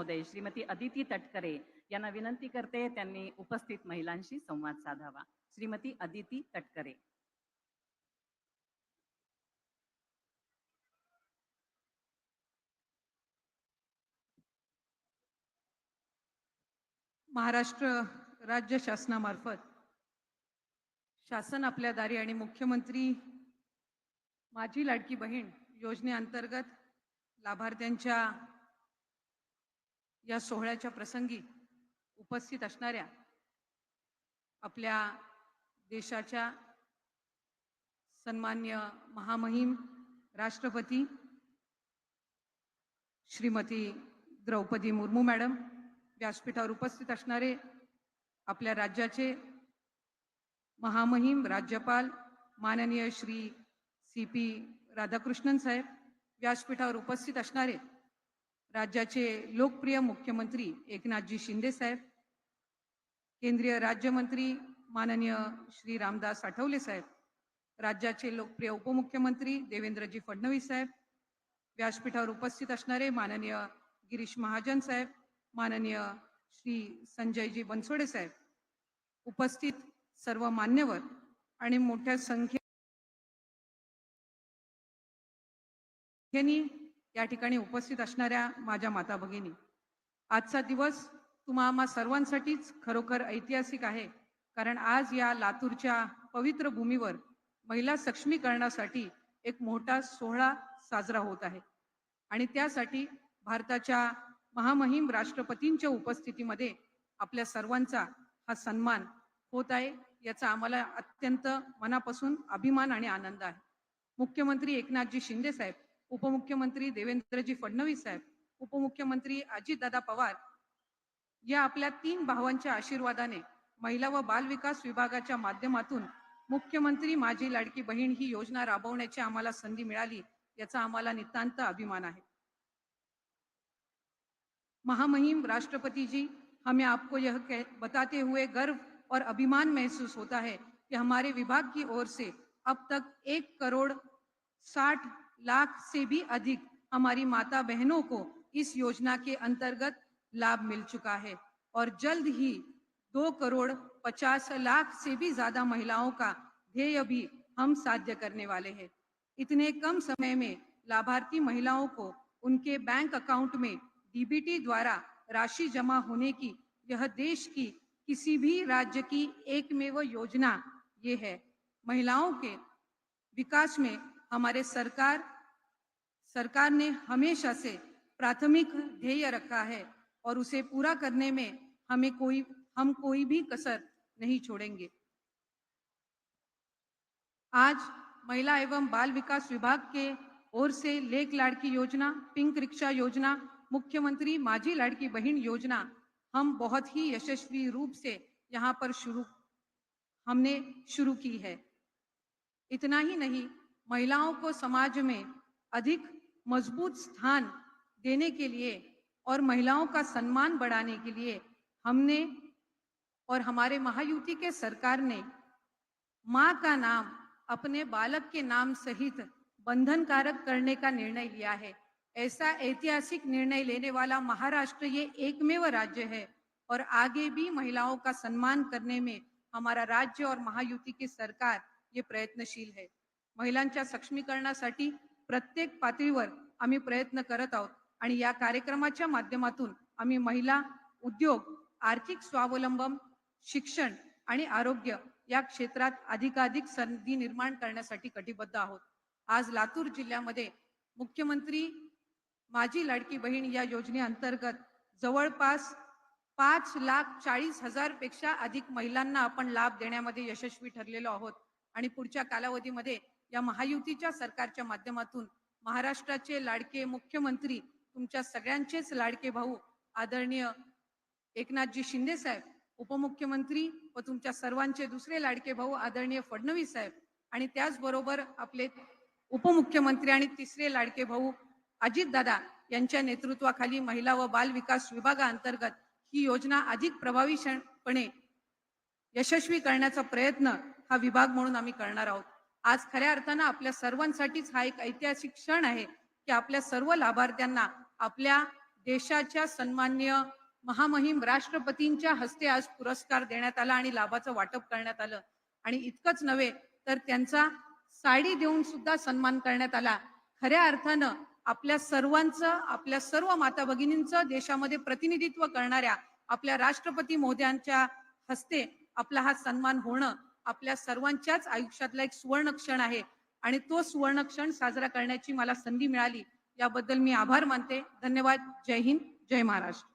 महोदय श्रीमती अदिती तटकरे यांना विनंती करते त्यांनी उपस्थित महिलांशी संवाद साधावा. श्रीमती अदिती तटकरे. महाराष्ट्र राज्य शासनामार्फत शासन आपल्या दारी आणि मुख्यमंत्री माझी लाडकी बहीण योजनेअंतर्गत लाभार्थ्यांच्या या सोहळ्याच्या प्रसंगी उपस्थित असणाऱ्या आपल्या देशाच्या सन्मान्य महामहिम राष्ट्रपती श्रीमती द्रौपदी मुर्मू मॅडम व्यासपीठावर उपस्थित असणारे आपल्या राज्याचे महामहिम राज्यपाल माननीय श्री सी पी राधाकृष्णन साहेब व्यासपीठावर उपस्थित असणारे राज्याचे लोकप्रिय मुख्यमंत्री एकनाथजी शिंदे साहेब केंद्रीय राज्यमंत्री माननीय श्री रामदास आठवले साहेब राज्याचे लोकप्रिय उपमुख्यमंत्री देवेंद्रजी फडणवीस साहेब व्यासपीठावर उपस्थित असणारे माननीय गिरीश महाजन साहेब माननीय श्री संजयजी बनसोडे साहेब उपस्थित सर्व मान्यवर आणि मोठ्या संख्येने या ठिकाणी उपस्थित असणाऱ्या माझ्या माता भगिनी. आजचा दिवस तुम्हा आम्हा सर्वांसाठीच खरोखर ऐतिहासिक आहे कारण आज या लातूरच्या पवित्र भूमीवर महिला सक्षमीकरणासाठी एक मोठा सोहळा साजरा होत आहे. आणि त्यासाठी भारताच्या महामहिम राष्ट्रपतींच्या उपस्थितीमध्ये आपल्या सर्वांचा हा सन्मान होत आहे याचा आम्हाला अत्यंत मनापासून अभिमान आणि आनंद आहे. मुख्यमंत्री एकनाथजी शिंदे साहेब उपमुख्यमंत्री देवेंद्रजी फडणवीस साहेब उपमुख्यमंत्री अजितदादा पवार या आपल्या तीन भावांच्या आशीर्वादाने महिला व बाल विकास विभागाच्या माध्यमातून मुख्यमंत्री माझी लाडकी बहीण ही योजना राबवण्याची आम्हाला संधी मिळाली याचा आम्हाला नितांत अभिमान आहे. महामहिम राष्ट्रपति जी हमें आपको यह बताते हुए गर्व और अभिमान महसूस होता है कि हमारे विभाग की ओर से अब तक एक करोड़ साठ लाख से भी अधिक हमारी माता बहनों को इस योजना के अंतर्गत लाभ मिल चुका है और जल्द ही दो करोड़ पचास लाख से भी ज़्यादा महिलाओं का ध्येय भी हम साध्य करने वाले हैं। इतने कम समय में लाभार्थी महिलाओं को उनके बैंक अकाउंट में डीबीटी द्वारा राशि जमा होने की यह देश की किसी भी राज्य की एकमेव योजना ये है। महिलाओं के विकास में हमारे सरकार सरकार ने हमेशा से प्राथमिक ध्येय रखा है और उसे पूरा करने में हमें कोई, हम कोई भी कसर नहीं छोड़ेंगे। आज महिला एवं बाल विकास विभाग के ओर से लेक लाड़की योजना, पिंक रिक्शा योजना, मुख्यमंत्री माझी लाड़की बहन योजना, हम बहुत ही यशस्वी रूप से यहाँ पर शुरू, हमने शुरू की है। इतना ही नहीं महिलाओं को समाज में अधिक मज़बूत स्थान देने के लिए और महिलाओं का सम्मान बढ़ाने के लिए हमने और हमारे महायुति के सरकार ने माँ का नाम अपने बालक के नाम सहित बंधनकारक करने का निर्णय लिया है। ऐसा ऐतिहासिक निर्णय लेने वाला महाराष्ट्र ये एकमेव राज्य है और आगे भी महिलाओं का सम्मान करने में हमारा राज्य और महायुति की सरकार ये प्रयत्नशील है। महिलांच्या सक्षमीकरणासाठी प्रत्येक पातळीवर आम्ही प्रयत्न करत आहोत. आणि या कार्यक्रमाच्या माध्यमातून आम्ही महिला उद्योग आर्थिक स्वावलंबन शिक्षण आणि आरोग्य या क्षेत्रात अधिकाधिक संधी निर्माण करण्यासाठी कटिबद्ध आहोत. आज लातूर जिल्ह्यामध्ये मुख्यमंत्री माझी लाडकी बहीण या योजनेअंतर्गत जवळपास पाच लाख चाळीस हजारपेक्षा अधिक महिलांना आपण लाभ देण्यामध्ये यशस्वी ठरलेलो आहोत. आणि पुढच्या कालावधीमध्ये या महायुतीच्या सरकारच्या माध्यमातून महाराष्ट्राचे लाडके मुख्यमंत्री तुमच्या सगळ्यांचेच लाडके भाऊ आदरणीय एकनाथजी शिंदे साहेब उपमुख्यमंत्री व तुमच्या सर्वांचे दुसरे लाडके भाऊ आदरणीय फडणवीस साहेब आणि त्याचबरोबर आपले उपमुख्यमंत्री आणि तिसरे लाडके भाऊ अजितदादा यांच्या नेतृत्वाखाली महिला व बाल विकास विभागाअंतर्गत ही योजना अधिक प्रभावीपणे यशस्वी करण्याचा प्रयत्न हा विभाग म्हणून आम्ही करणार आहोत. आज खऱ्या अर्थानं आपल्या सर्वांसाठीच हा एक ऐतिहासिक क्षण आहे की आपल्या सर्व लाभार्थ्यांना आपल्या देशाच्या सन्मान्य महामहिम राष्ट्रपतींच्या हस्ते आज पुरस्कार देण्यात आला आणि लाभाचं वाटप करण्यात आलं. आणि इतकंच नव्हे तर त्यांचा साडी देऊन सुद्धा सन्मान करण्यात आला. खऱ्या अर्थानं आपल्या सर्वांचं आपल्या सर्व माता भगिनींचं देशामध्ये प्रतिनिधित्व करणाऱ्या आपल्या राष्ट्रपती मोद्यांच्या हस्ते आपला हा सन्मान होणं आपल्या सर्वांच्याच आयुष्यातला एक सुवर्ण क्षण आहे. आणि तो सुवर्ण क्षण साजरा करण्याची मला संधी मिळाली. याबद्दल मी आभार मानते. धन्यवाद. जय हिंद. जय महाराष्ट्र.